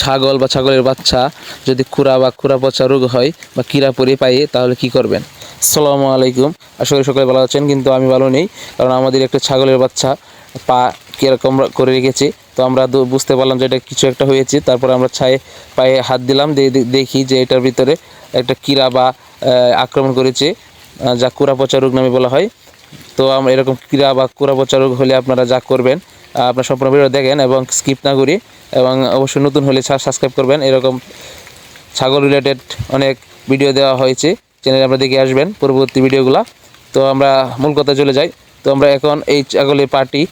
ছাগল বা ছাগলের বাচ্চা যদি খুরা বা খুরা পচা রোগ হয় বা কিরা পরে পায়ে তাহলে কি করবেন? আসসালামু আলাইকুম। করি সকলে ভালো আছেন, কিন্তু আমি ভালো নেই, কারণ আমাদের একটা ছাগলের বাচ্চা পা কীরকম করে রেখেছে। তো আমরা বুঝতে পারলাম যে এটা কিছু একটা হয়েছে, তারপর আমরা ছায়ে পায়ে হাত দিলাম দেখি যে এটার ভিতরে একটা কিরা বা আক্রমণ করেছে যা কুরা পচা রোগ নামে বলা হয়। তো এরকম ক্রীড়া বা কুড়া পচা রোগ হলে আপনারা যা করবেন আপনার সম্পূর্ণ ভিডিও দেখেন এবং স্কিপ না করি এবং অবশ্যই নতুন হলে সাবস্ক্রাইব করবেন। এরকম ছাগল রিলেটেড অনেক ভিডিও দেওয়া হয়েছে। চ্যানেলে আপনারা দেখে আসবেন পরবর্তী ভিডিওগুলো। তো আমরা মূল কথা চলে যাই। তো আমরা এখন এই ছাগলের পার্টি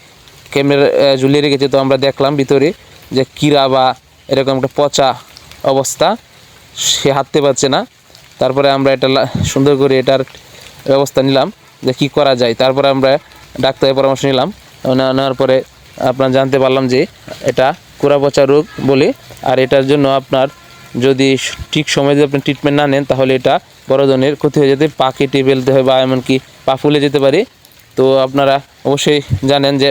ক্যামেরা ঝুলিয়ে রেখেছি। তো আমরা দেখলাম ভিতরে যে কিরা বা এরকম একটা পচা অবস্থা। সে হাঁটতে পারছে না। তারপরে আমরা এটা সুন্দর করে এটার ব্যবস্থা নিলাম যে কী করা যায়। তারপরে আমরা ডাক্তারের পরামর্শ নিলাম। নেওয়া- নেওয়ার পরে আপনার জানতে পারলাম যে এটা কুড়া পচা রোগ বলে, আর এটার জন্য আপনার যদি ঠিক সময় যদি আপনি ট্রিটমেন্ট না নেন, তাহলে এটা বড় ধরনের ক্ষতি হয়ে যেতে পা কেটে ফেলতে হয় বা এমনকি পা ফুলে যেতে পারে। তো আপনারা অবশ্যই জানেন যে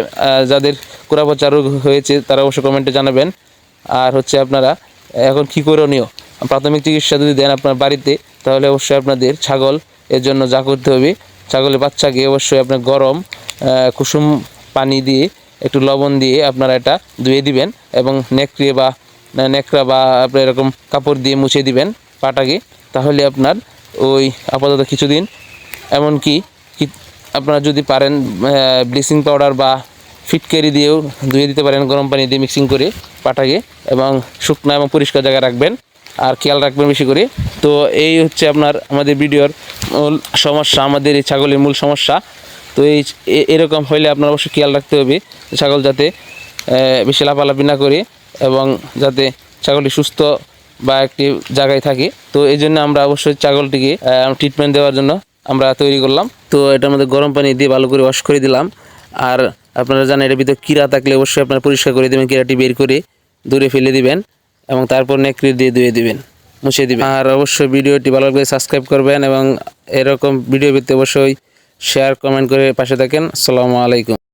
যাদের কুড়া পচা রোগ হয়েছে, তারা অবশ্যই কমেন্টে জানাবেন। আর হচ্ছে আপনারা এখন কী করণীয়? প্রাথমিক চিকিৎসা যদি দেন আপনার বাড়িতে, তাহলে অবশ্যই আপনাদের ছাগল, এর জন্য যা করতে হবে, ছাগলের বাচ্চাকে অবশ্যই আপনার গরম কুসুম পানি দিয়ে একটু লবণ দিয়ে আপনারা এটা ধুয়ে দিবেন এবং নেকড়ে বা নেকড়া বা আপনার এরকম কাপড় দিয়ে মুছে দিবেন পাটাকে, তাহলে আপনার ওই আপাতত কিছুদিন, এমনকি আপনারা যদি পারেন ব্লিচিং পাউডার বা ফিটকারি দিয়েও ধুয়ে দিতে পারেন গরম পানি দিয়ে মিক্সিং করে পাটাকে, এবং শুকনো এবং পরিষ্কার জায়গায় রাখবেন, আর খেয়াল রাখবেন বেশি করে। তো এই হচ্ছে আপনার আমাদের ভিডিওর মূল সমস্যা, আমাদের এই ছাগলের মূল সমস্যা। তো এই এরকম হইলে আপনার অবশ্যই খেয়াল রাখতে হবে ছাগল যাতে বেশি লাফালাফি না করে এবং যাতে ছাগলটি সুস্থ বা একটি জায়গায় থাকে। তো এই জন্য আমরা অবশ্যই ছাগলটিকে ট্রিটমেন্ট দেওয়ার জন্য আমরা তৈরি করলাম। তো এটার মধ্যে গরম পানি দিয়ে ভালো করে ওয়াশ করে দিলাম। আর আপনারা জানেন, এটার ভিতরে কীরা থাকলে অবশ্যই আপনারা পরিষ্কার করে দেবেন কীরাটি বের করে দূরে ফেলে দিবেন এবং তারপর নেকড়ি দিয়ে ধুয়ে দিবেন, মুছে দিবেন। আর অবশ্যই ভিডিওটি ভালো করে সাবস্ক্রাইব করবেন এবং এরকম ভিডিও পেতে অবশ্যই শেয়ার কমেন্ট করে পাশে থাকেন। আসসালামু আলাইকুম।